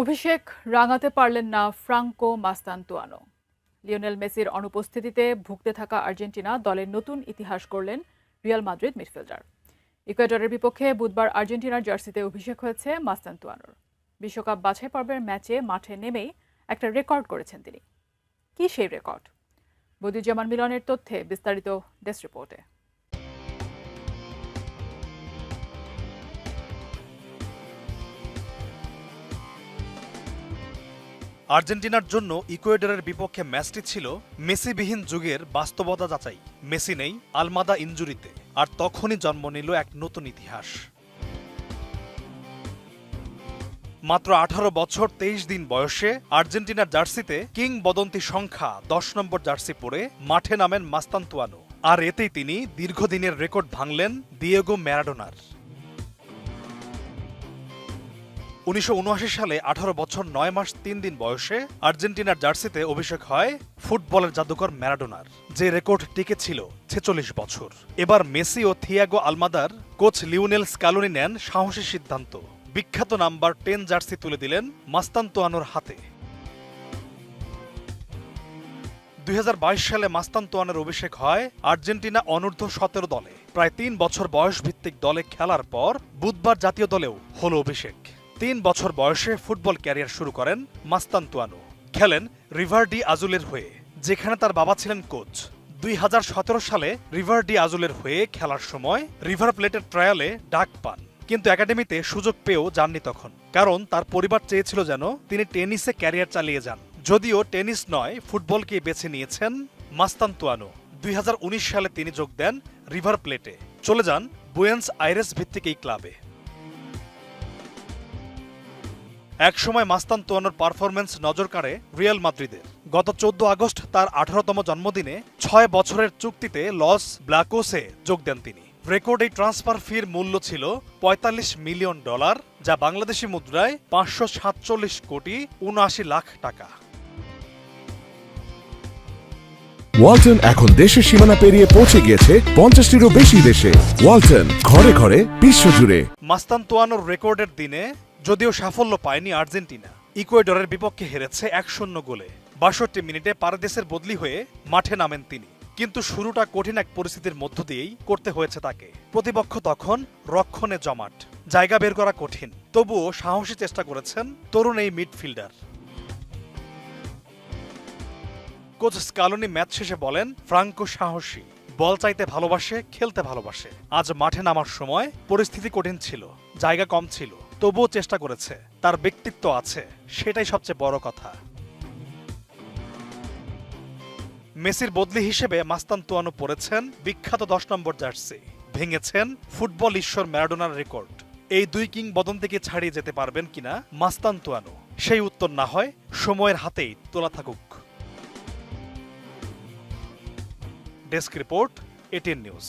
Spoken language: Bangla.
অভিষেক রাঙাতে পারলেন না ফ্রাঙ্কো মাস্তান্তুয়ানো। লিওনেল মেসির অনুপস্থিতিতে ভুগতে থাকা আর্জেন্টিনা দলের নতুন ইতিহাস করলেন রিয়াল মাদ্রিদ মিডফিল্ডার। ইকুয়েডরের বিপক্ষে বুধবার আর্জেন্টিনার জার্সিতে অভিষেক হয়েছে মাস্তান্তুয়ানোর। বিশ্বকাপ বাছাই পর্বের ম্যাচে মাঠে নেমেই একটা রেকর্ড করেছেন তিনি। কি সেই রেকর্ড? বদিউজ্জামান মিলনের তথ্যে বিস্তারিত ডেস্ক রিপোর্টে। আর্জেন্টিনার জন্য ইকুয়েডরের বিপক্ষে ম্যাচটি ছিল মেসিবিহীন যুগের বাস্তবতা যাচাই। মেসি নেই, আলমাদা ইঞ্জুরিতে আর তখনই জন্ম নিল এক নতুন ইতিহাস। মাত্র আঠারো বছর তেইশ দিন বয়সে আর্জেন্টিনার জার্সিতে কিং বদন্তি সংখ্যা দশ নম্বর জার্সি পরে মাঠে নামেন মাস্তান্তুয়ানো। আর এতেই তিনি দীর্ঘদিনের রেকর্ড ভাঙলেন দিয়েগো ম্যারাডোনার। উনিশশো উনআশি সালে আঠারো বছর নয় মাস তিন দিন বয়সে আর্জেন্টিনার জার্সিতে অভিষেক হয় ফুটবলের জাদুকর ম্যারাডোনার, যে রেকর্ড টিকে ছিল ছেচল্লিশ বছর। এবার মেসি ও থিয়াগো আলমাদার কোচ লিওনেল স্কালোনি নেন সাহসী সিদ্ধান্ত। বিখ্যাত নাম্বার টেন জার্সি তুলে দিলেন মাস্তান্তোয়ানোর হাতে। দু হাজার বাইশ সালে মাস্তান্তোয়ানের অভিষেক হয় আর্জেন্টিনা অনূর্ধ্ব সতেরো দলে। প্রায় তিন বছর বয়স ভিত্তিক দলে খেলার পর বুধবার জাতীয় দলেও হল অভিষেক। তিন বছর বয়সে ফুটবল ক্যারিয়ার শুরু করেন মাস্তান্তুয়ানো। খেলেন রিভার ডি আজুলের হয়ে, যেখানে তার বাবা ছিলেন কোচ। দুই হাজার সতেরো সালে রিভার ডি আজুলের হয়ে খেলার সময় রিভার প্লেটের ট্রায়ালে ডাক পান, কিন্তু একাডেমিতে সুযোগ পেয়েও যাননি তখন। কারণ তার পরিবার চেয়েছিল যেন তিনি টেনিসে ক্যারিয়ার চালিয়ে যান। যদিও টেনিস নয়, ফুটবলকে বেছে নিয়েছেন মাস্তান্তুয়ানো। দুই হাজার উনিশ সালে তিনি যোগ দেন রিভার প্লেটে। চলে যান বুয়েন্স আইরেস ভিত্তিক এই ক্লাবে। একসময় মাস্তান তোয়ানোর পারফরমেন্স নজর কাড়ে রিয়াল মাদ্রিদের। গত চোদ্দ আগস্ট তার আঠারোতম জন্মদিনে ছয় বছরের চুক্তিতে লস ব্ল্যাকোসে যোগ দেন তিনি। রেকর্ড এই ট্রান্সফার ফির মূল্য ছিল ৪৫ মিলিয়ন ডলার যা বাংলাদেশি মুদ্রায় পাঁচশো সাতচল্লিশ কোটি উনআশি লাখ টাকা। ওয়ালটন এখন দেশের সীমানা পেরিয়ে পৌঁছে গিয়েছে পঞ্চাশটিরও বেশি দেশে। ওয়ালটন ঘরে ঘরে বিশ্বজুড়ে মাস্তান তোয়ানোর রেকর্ডের দিনে যদিও সাফল্য পায়নি আর্জেন্টিনা, ইকুয়েডরের বিপক্ষে হেরেছে এক শূন্য গোলে। বাষট্টি মিনিটে পারদেশের বদলি হয়ে মাঠে নামেন তিনি। কিন্তু শুরুটা কঠিন এক পরিস্থিতির মধ্য দিয়েই করতে হয়েছে তাকে। প্রতিপক্ষ তখন রক্ষণে জমাট, জায়গা বের করা কঠিন। তবুও সাহসী চেষ্টা করেছেন তরুণ এই মিডফিল্ডার। কোচ স্কালোনি ম্যাচ শেষে বলেন, ফ্রাঙ্কো সাহসী, বল চাইতে ভালোবাসে, খেলতে ভালোবাসে। আজ মাঠে নামার সময় পরিস্থিতি কঠিন ছিল, জায়গা কম ছিল। তবুও চেষ্টা করেছে, তার ব্যক্তিত্ব আছে, সেটাই সবচেয়ে বড় কথা। মেসির বদলি হিসেবে মাস্তান তুয়ানো পড়েছেন বিখ্যাত দশ নম্বর জার্সি, ভেঙেছেন ফুটবল ঈশ্বর ম্যারাডোনার রেকর্ড। এই দুই কিং বদন্তিকে ছাড়িয়ে যেতে পারবেন কিনা মাস্তান তুয়ানো, সেই উত্তর না হয় সময়ের হাতেই তোলা থাকুক। Desk report, ATN news.